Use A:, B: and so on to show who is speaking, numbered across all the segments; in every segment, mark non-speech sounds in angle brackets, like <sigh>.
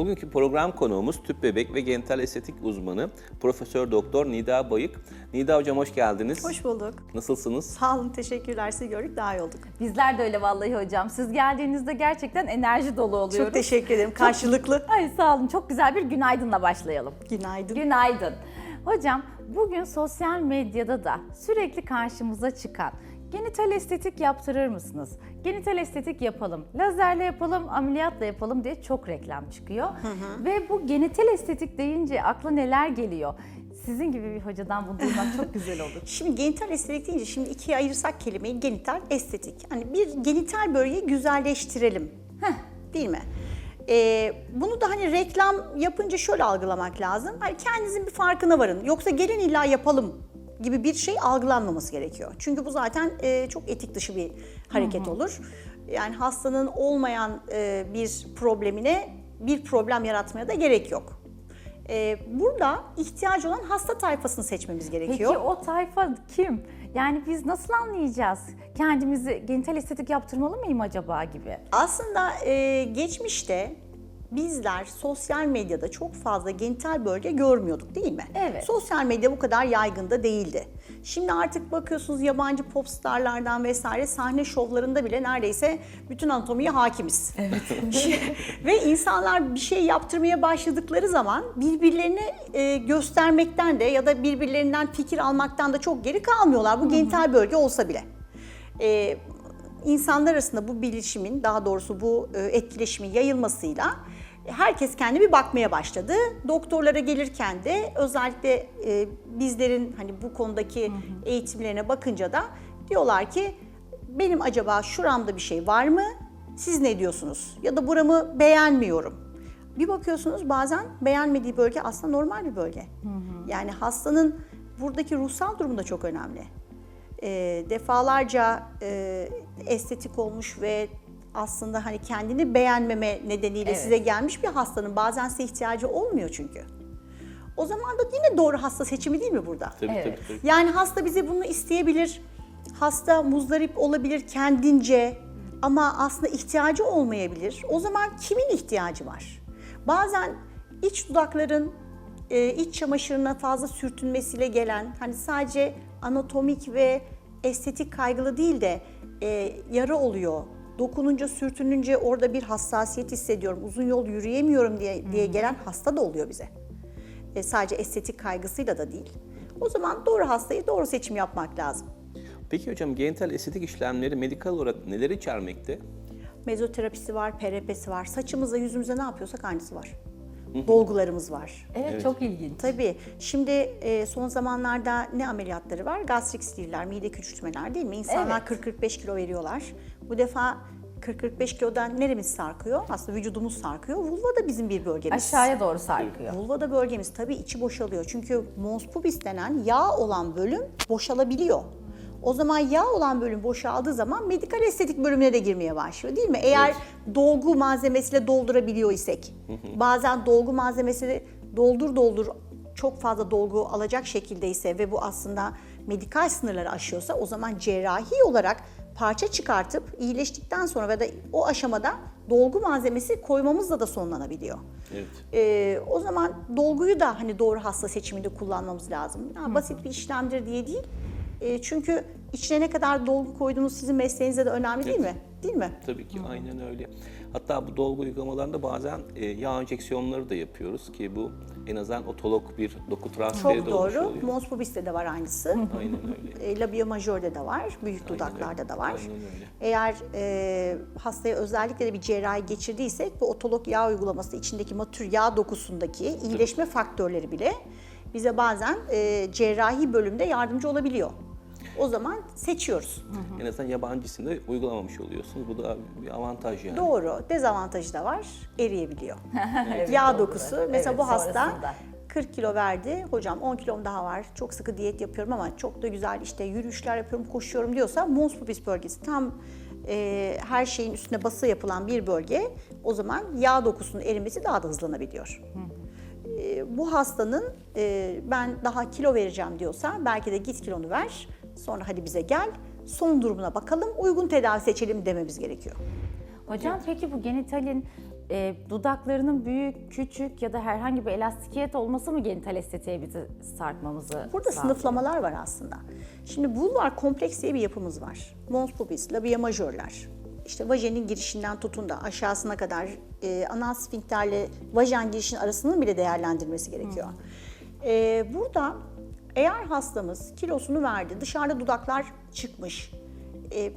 A: Bugünkü program konuğumuz tüp bebek ve genital estetik uzmanı Profesör Doktor Nida Bayık. Nida hocam hoş geldiniz.
B: Hoş bulduk.
A: Nasılsınız?
B: Sağ olun, teşekkürler. Sizi gördük, daha iyi olduk.
C: Bizler de öyle vallahi hocam. Siz geldiğinizde gerçekten enerji dolu oluyoruz.
B: Çok teşekkür ederim. Karşılıklı.
C: Ay sağ olun. Çok güzel bir günaydınla başlayalım.
B: Günaydın.
C: Günaydın. Hocam bugün sosyal medyada da sürekli karşımıza çıkan genital estetik yaptırır mısınız? Genital estetik yapalım, lazerle yapalım, ameliyatla yapalım diye çok reklam çıkıyor. Ve bu genital estetik deyince akla neler geliyor? Sizin gibi bir hocadan bunu duymak çok güzel olur. <laughs>
B: Şimdi genital estetik deyince şimdi ikiye ayırsak kelimeyi genital estetik. Hani bir genital bölgeyi güzelleştirelim. Değil mi? Ee, bunu da hani reklam yapınca şöyle algılamak lazım. Hani kendinizin bir farkına varın. Yoksa gelin illa yapalım gibi bir şey algılanmaması gerekiyor. Çünkü bu zaten e, çok etik dışı bir hareket olur. Yani hastanın olmayan e, bir problemine bir problem yaratmaya da gerek yok. Ee, burada ihtiyacı olan hasta tayfasını seçmemiz gerekiyor.
C: Peki o tayfa kim? Yani biz nasıl anlayacağız? Kendimizi genital estetik yaptırmalı mıyım acaba gibi?
B: Aslında e, geçmişte bizler sosyal medyada çok fazla genital bölge görmüyorduk değil mi?
C: Evet.
B: Sosyal medya bu kadar yaygın da değildi. Şimdi artık bakıyorsunuz yabancı popstarlardan vesaire sahne şovlarında bile neredeyse bütün anatomiye hakimiz. Evet. <laughs> Ve insanlar bir şey yaptırmaya başladıkları zaman birbirlerine e, göstermekten de ya da birbirlerinden fikir almaktan da çok geri kalmıyorlar. Bu genital bölge olsa bile. E, insanlar arasında bu bilişimin daha doğrusu bu e, etkileşimin yayılmasıyla herkes kendi bir bakmaya başladı. Doktorlara gelirken de özellikle e, bizlerin hani bu konudaki eğitimlerine bakınca da diyorlar ki benim acaba şuramda bir şey var mı? Siz ne diyorsunuz? Ya da buramı beğenmiyorum. Bir bakıyorsunuz bazen beğenmediği bölge aslında normal bir bölge. Yani hastanın buradaki ruhsal durumu da çok önemli e, defalarca e, estetik olmuş ve aslında hani kendini beğenmeme nedeniyle
C: Evet.
B: size gelmiş bir hastanın bazen size ihtiyacı olmuyor çünkü. O zaman da yine doğru hasta seçimi değil mi burada?
A: Tabii
C: Evet.
A: tabii tabii.
B: Yani hasta bize bunu isteyebilir. Hasta muzdarip olabilir kendince ama aslında ihtiyacı olmayabilir. O zaman kimin ihtiyacı var? Bazen iç dudakların e, iç çamaşırına fazla sürtünmesiyle gelen hani sadece anatomik ve estetik kaygılı değil de e, yara oluyor. Dokununca, sürtününce orada bir hassasiyet hissediyorum. Uzun yol yürüyemiyorum diye diye gelen hasta da oluyor bize. E, sadece estetik kaygısıyla da değil. O zaman doğru hastayı doğru seçim yapmak lazım.
A: Peki hocam genital estetik işlemleri medikal olarak neler içermekte?
B: Mezoterapisi var, PRP'si var. Saçımızla yüzümüze ne yapıyorsak aynısı var. Dolgularımız var.
C: Evet, çok ilginç.
B: Tabii. Şimdi e, son zamanlarda ne ameliyatları var? Gastrik stiller, mide küçültmeler değil mi? İnsanlar 40-45 kilo veriyorlar. Bu defa 40-45 kilodan neremiz sarkıyor? Aslında vücudumuz sarkıyor. Vulva da bizim bir bölgemiz.
C: Aşağıya doğru sarkıyor.
B: Vulva da bölgemiz tabii içi boşalıyor. Çünkü mons pubis denen yağ olan bölüm boşalabiliyor. O zaman yağ olan bölüm boşaldığı zaman medikal estetik bölümüne de girmeye başlıyor değil mi? Eğer dolgu malzemesiyle doldurabiliyor isek. Bazen dolgu malzemesi doldur doldur çok fazla dolgu alacak şekildeyse ve bu aslında medikal sınırları aşıyorsa o zaman cerrahi olarak parça çıkartıp iyileştikten sonra ve de o aşamada dolgu malzemesi koymamızla da sonlanabiliyor.
A: Evet.
B: Ee, o zaman dolguyu da hani doğru hasta seçiminde kullanmamız lazım. Ha, basit bir işlemdir diye değil. Ee, çünkü içine ne kadar dolgu koyduğunuz sizin mesleğinizde de önemli değil mi? Değil mi?
A: Tabii ki aynen öyle. Hatta bu dolgu uygulamalarında bazen e, yağ enjeksiyonları da yapıyoruz ki bu en azından otolog bir doku transferi
B: Çok
A: de olmuş
B: doğru.
A: oluyor.
B: De var aynısı.
A: Aynen öyle.
B: E, labia majörde de var, büyük
A: Aynen
B: dudaklarda
A: öyle.
B: da var.
A: Aynen öyle.
B: Eğer e, hastaya özellikle de bir cerrahi geçirdiysek bu otolog yağ uygulaması içindeki matür yağ dokusundaki iyileşme faktörleri bile bize bazen e, cerrahi bölümde yardımcı olabiliyor. O zaman seçiyoruz.
A: En azından yabancı isimde uygulamamış oluyorsunuz. Bu da bir avantaj yani.
B: Doğru. Dezavantajı da var. Eriyebiliyor. <laughs>
C: Evet,
B: Yağ
C: doğru.
B: dokusu. Mesela
C: Evet,
B: bu hasta
C: sonrasında.
B: 40 kilo verdi. Hocam 10 kilom daha var. Çok sıkı diyet yapıyorum ama çok da güzel işte yürüyüşler yapıyorum, koşuyorum diyorsa mons pubis bölgesi tam e, her şeyin üstüne bası yapılan bir bölge. O zaman yağ dokusunun erimesi daha da hızlanabiliyor. E, bu hastanın e, ben daha kilo vereceğim diyorsa belki de git kilonu ver. Sonra hadi bize gel. Son durumuna bakalım. Uygun tedavi seçelim dememiz gerekiyor.
C: Hocam peki bu genitalin e, dudaklarının büyük, küçük ya da herhangi bir elastikiyet olması mı genital estetiğe bizi sarkmamızı
B: Burada
C: sağlıyor?
B: sınıflamalar var aslında. Şimdi vulvar kompleks diye bir yapımız var. Mons pubis, labia majörler. İşte vajenin girişinden tutun da aşağısına kadar e, anal sfinkterle vajen girişinin arasının bile değerlendirilmesi gerekiyor. E, burada eğer hastamız kilosunu verdi, dışarıda dudaklar çıkmış. E,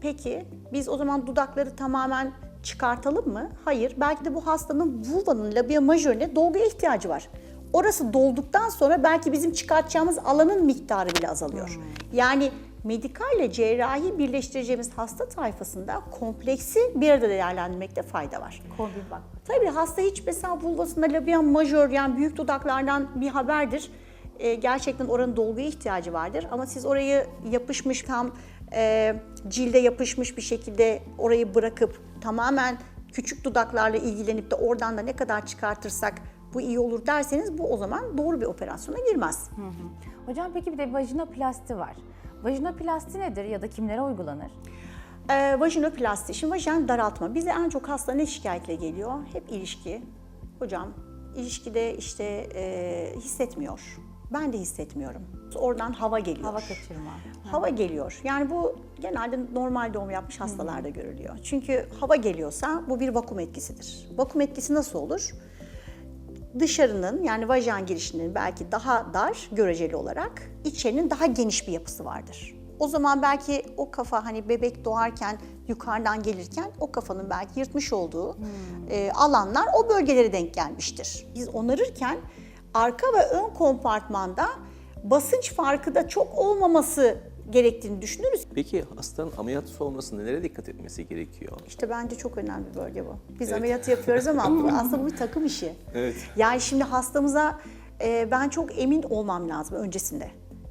B: peki biz o zaman dudakları tamamen çıkartalım mı? Hayır. Belki de bu hastanın vulvanın labia majörüne dolguya ihtiyacı var. Orası dolduktan sonra belki bizim çıkartacağımız alanın miktarı bile azalıyor. Yani medikalle cerrahi birleştireceğimiz hasta tayfasında kompleksi bir arada değerlendirmekte fayda var.
C: Kombi bak.
B: Tabii hasta hiç mesela vulvasında labia majör yani büyük dudaklardan bir haberdir. Ee, gerçekten oranın dolguya ihtiyacı vardır. Ama siz orayı yapışmış tam e, cilde yapışmış bir şekilde orayı bırakıp tamamen küçük dudaklarla ilgilenip de oradan da ne kadar çıkartırsak bu iyi olur derseniz bu o zaman doğru bir operasyona girmez.
C: Hocam peki bir de vajinoplasti var. Vajinoplasti nedir ya da kimlere uygulanır?
B: Ee, vajinoplasti, şimdi vajin daraltma. Bize en çok hasta ne şikayetle geliyor? Hep ilişki. Hocam ilişkide işte e, hissetmiyor. Ben de hissetmiyorum. Oradan hava geliyor.
C: Hava kaçırma.
B: Hava geliyor. Yani bu genelde normal doğum yapmış hastalarda görülüyor. Çünkü hava geliyorsa bu bir vakum etkisidir. Vakum etkisi nasıl olur? Dışarının yani vajen girişinin belki daha dar göreceli olarak içerinin daha geniş bir yapısı vardır. O zaman belki o kafa hani bebek doğarken yukarıdan gelirken o kafanın belki yırtmış olduğu e, alanlar o bölgelere denk gelmiştir. Biz onarırken arka ve ön kompartmanda basınç farkı da çok olmaması gerektiğini düşünürüz.
A: Peki hastanın ameliyat sonrası nelere dikkat etmesi gerekiyor?
B: İşte bence çok önemli bir bölge bu. Biz ameliyatı yapıyoruz ama <laughs> aslında bu bir takım işi.
A: Evet.
B: Yani şimdi hastamıza e, ben çok emin olmam lazım öncesinde.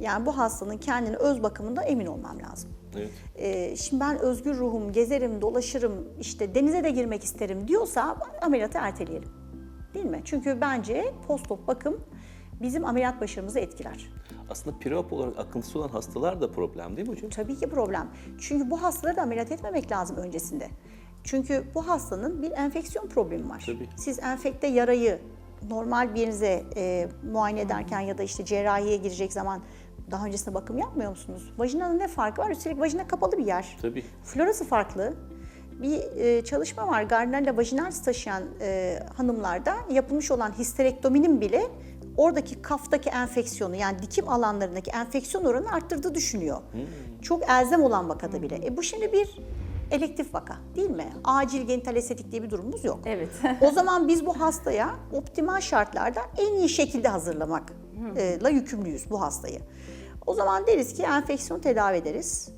B: Yani bu hastanın kendini öz bakımında emin olmam lazım.
A: Evet.
B: E, şimdi ben özgür ruhum, gezerim, dolaşırım, işte denize de girmek isterim diyorsa ameliyatı erteleyelim. Değil mi? Çünkü bence postop bakım bizim ameliyat başarımızı etkiler.
A: Aslında preop olarak akıntısı olan hastalar da problem değil mi hocam?
B: Tabii ki problem. Çünkü bu hastaları da ameliyat etmemek lazım öncesinde. Çünkü bu hastanın bir enfeksiyon problemi var.
A: Tabii.
B: Siz enfekte yarayı normal bir yerinize e, muayene ederken ya da işte cerrahiye girecek zaman daha öncesinde bakım yapmıyor musunuz? Vajinanın ne farkı var? Üstelik vajina kapalı bir yer.
A: Tabii.
B: Florası farklı. Bir e, çalışma var. Gardnerella vaginalis taşıyan e, hanımlarda yapılmış olan histerektominin bile oradaki kaftaki enfeksiyonu yani dikim alanlarındaki enfeksiyon oranını arttırdığı düşünüyor. Çok elzem olan vakada bile. E, bu şimdi bir elektif vaka değil mi? Acil genital estetik diye bir durumumuz yok.
C: Evet. <laughs>
B: O zaman biz bu hastaya optimal şartlarda en iyi şekilde hazırlamakla yükümlüyüz bu hastayı. O zaman deriz ki enfeksiyon tedavi ederiz.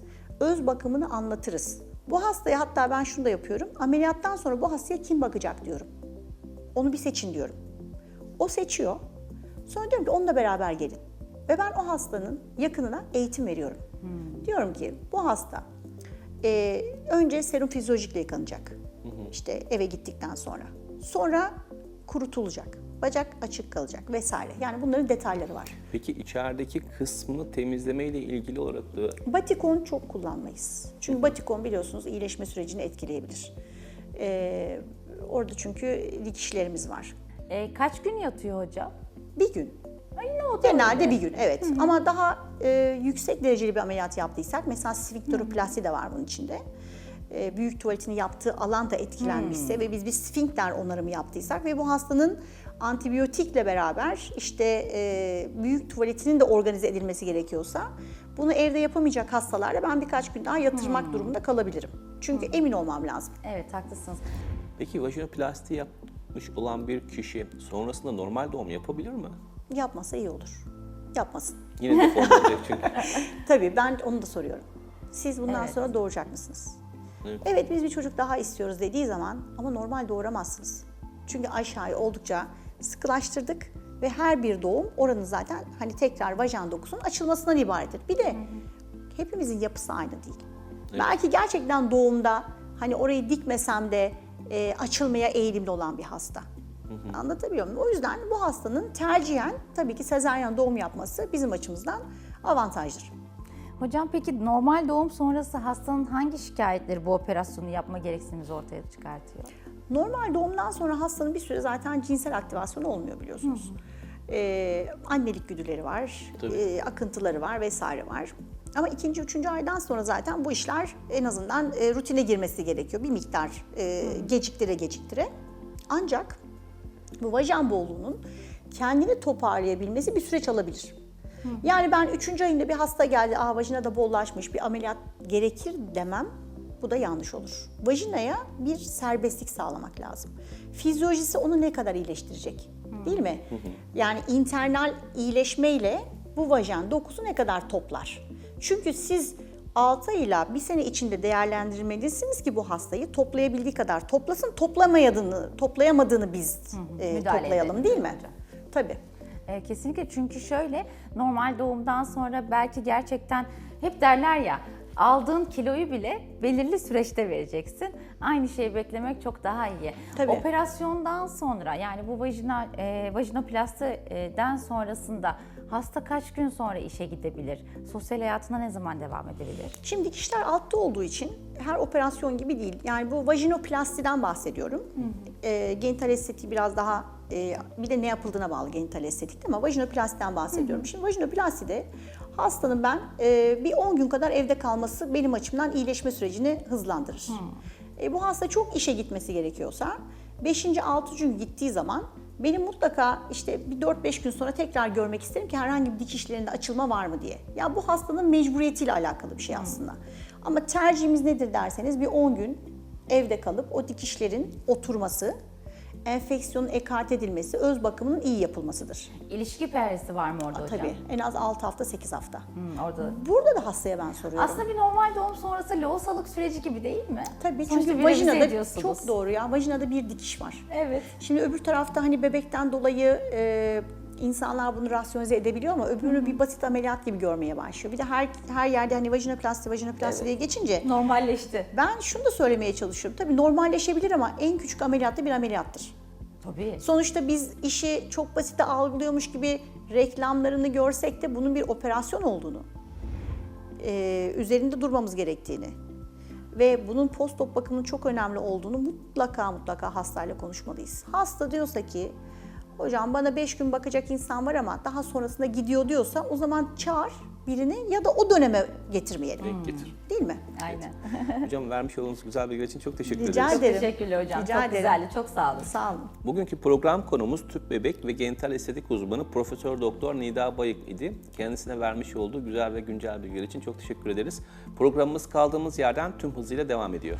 B: Öz bakımını anlatırız. Bu hastaya hatta ben şunu da yapıyorum. Ameliyattan sonra bu hastaya kim bakacak diyorum. Onu bir seçin diyorum. O seçiyor. Sonra diyorum ki onunla beraber gelin. Ve ben o hastanın yakınına eğitim veriyorum. Diyorum ki bu hasta e, önce serum fizyolojikle yıkanacak. İşte eve gittikten sonra. Sonra kurutulacak. Bacak açık kalacak vesaire. Yani bunların detayları var.
A: Peki içerideki kısmını temizleme ile ilgili olarak da
B: Batikon çok kullanmayız. Çünkü batikon biliyorsunuz iyileşme sürecini etkileyebilir. Ee, orada çünkü dikişlerimiz var.
C: E, kaç gün yatıyor hocam?
B: Bir gün.
C: Ay ne o da
B: Genelde
C: öyle.
B: bir gün evet. Ama daha e, yüksek dereceli bir ameliyat yaptıysak mesela sfinkteroplasti de var bunun içinde. E, büyük tuvaletini yaptığı alan da etkilenmişse ve biz bir sfinkter onarımı yaptıysak ve bu hastanın antibiyotikle beraber işte e, büyük tuvaletinin de organize edilmesi gerekiyorsa bunu evde yapamayacak hastalarda ben birkaç gün daha yatırmak durumunda kalabilirim. Çünkü emin olmam lazım.
C: Evet haklısınız.
A: Peki vajinoplasti yapmış olan bir kişi sonrasında normal doğum yapabilir mi?
B: Yapmasa iyi olur. Yapmasın.
A: Yine deforme olacak çünkü. <laughs>
B: Tabii ben onu da soruyorum. Siz bundan
C: Evet.
B: sonra doğuracak mısınız?
A: Evet.
B: Evet. biz bir çocuk daha istiyoruz dediği zaman ama normal doğuramazsınız. Çünkü aşağıyı oldukça sıkılaştırdık ve her bir doğum oranın zaten hani tekrar vajen dokusunun açılmasından ibarettir. Bir de hepimizin yapısı aynı değil. Belki gerçekten doğumda hani orayı dikmesem de e, açılmaya eğilimli olan bir hasta. Anlatabiliyor muyum? O yüzden bu hastanın tercihen tabii ki sezaryen doğum yapması bizim açımızdan avantajdır.
C: Hocam peki normal doğum sonrası hastanın hangi şikayetleri bu operasyonu yapma gereksinimizi ortaya çıkartıyor?
B: Normal doğumdan sonra hastanın bir süre zaten cinsel aktivasyonu olmuyor biliyorsunuz. Ee, annelik güdüleri var,
A: Tabii.
B: e, akıntıları var vesaire var. Ama ikinci, üçüncü aydan sonra zaten bu işler en azından e, rutine girmesi gerekiyor. Bir miktar e, geciktire geciktire. Ancak bu vajen bolluğunun kendini toparlayabilmesi bir süreç alabilir. Yani ben üçüncü ayında bir hasta geldi, aa vajina da bollaşmış, bir ameliyat gerekir demem. Bu da yanlış olur. Vajinaya bir serbestlik sağlamak lazım. Fizyolojisi onu ne kadar iyileştirecek? Değil mi? Yani internal iyileşmeyle bu vajen dokusu ne kadar toplar? Çünkü siz 6 ayla bir sene içinde değerlendirmelisiniz ki bu hastayı toplayabildiği kadar toplasın, toplamayadığını, toplayamadığını biz e,
C: müdahale
B: toplayalım
C: edelim
B: değil mi?
C: hocam.
B: Tabii.
C: E, kesinlikle çünkü şöyle normal doğumdan sonra belki gerçekten hep derler ya aldığın kiloyu bile belirli süreçte vereceksin. Aynı şeyi beklemek çok daha iyi.
B: Tabii.
C: Operasyondan sonra yani bu vajina e, vajinoplastıden sonrasında hasta kaç gün sonra işe gidebilir? Sosyal hayatına ne zaman devam edebilir?
B: Şimdi dikişler altta olduğu için her operasyon gibi değil. Yani bu vajinoplastiden bahsediyorum. E, genital estetiği biraz daha e, bir de ne yapıldığına bağlı genital estetik ama vajinoplastiden bahsediyorum. Şimdi vajinoplastide hastanın ben e, bir 10 gün kadar evde kalması benim açımdan iyileşme sürecini hızlandırır. E, bu hasta çok işe gitmesi gerekiyorsa 5. 6. gün gittiği zaman benim mutlaka işte bir 4-5 gün sonra tekrar görmek isterim ki herhangi bir dikişlerinde açılma var mı diye. Ya bu hastanın mecburiyetiyle alakalı bir şey aslında. Ama tercihimiz nedir derseniz bir 10 gün evde kalıp o dikişlerin oturması, enfeksiyonun ekart edilmesi, öz bakımının iyi yapılmasıdır.
C: İlişki perisi var mı orada hocam?
B: Tabii en az 6 hafta 8 hafta.
C: Hmm, orada.
B: Burada da hastaya ben soruyorum.
C: Aslında bir normal doğum sonrası lohusalık süreci gibi değil mi?
B: Tabii
C: Sonuçta
B: çünkü vajinada çok doğru ya. Vajinada bir dikiş var.
C: Evet.
B: Şimdi öbür tarafta hani bebekten dolayı e, insanlar bunu rasyonize edebiliyor ama öbürünü bir basit ameliyat gibi görmeye başlıyor. Bir de her her yerde hani vajinoplasti, vajinoplasti diye geçince
C: Normalleşti.
B: ben şunu da söylemeye çalışıyorum. Tabii normalleşebilir ama en küçük ameliyat da bir ameliyattır.
C: Tabii.
B: Sonuçta biz işi çok basite algılıyormuş gibi reklamlarını görsek de bunun bir operasyon olduğunu, e, üzerinde durmamız gerektiğini ve bunun post-op bakımının çok önemli olduğunu mutlaka mutlaka hastayla konuşmalıyız. Hasta diyorsa ki hocam bana 5 gün bakacak insan var ama daha sonrasında gidiyor diyorsa o zaman çağır birini ya da o döneme getirmeyelim.
A: Direkt getir.
B: Değil mi?
C: Aynen. <laughs>
A: Hocam vermiş olduğunuz güzel bilgiler için çok teşekkür
B: Rica
A: ederiz.
C: Çok
B: ederim.
C: teşekkürler hocam.
B: Rica
C: çok
B: ederim.
C: güzeldi. Çok sağ olun.
B: Sağ olun.
A: Bugünkü program konumuz tüp bebek ve genital estetik uzmanı Profesör Doktor Nida Bayık idi. Kendisine vermiş olduğu güzel ve güncel bilgiler için çok teşekkür ederiz. Programımız kaldığımız yerden tüm hızıyla devam ediyor.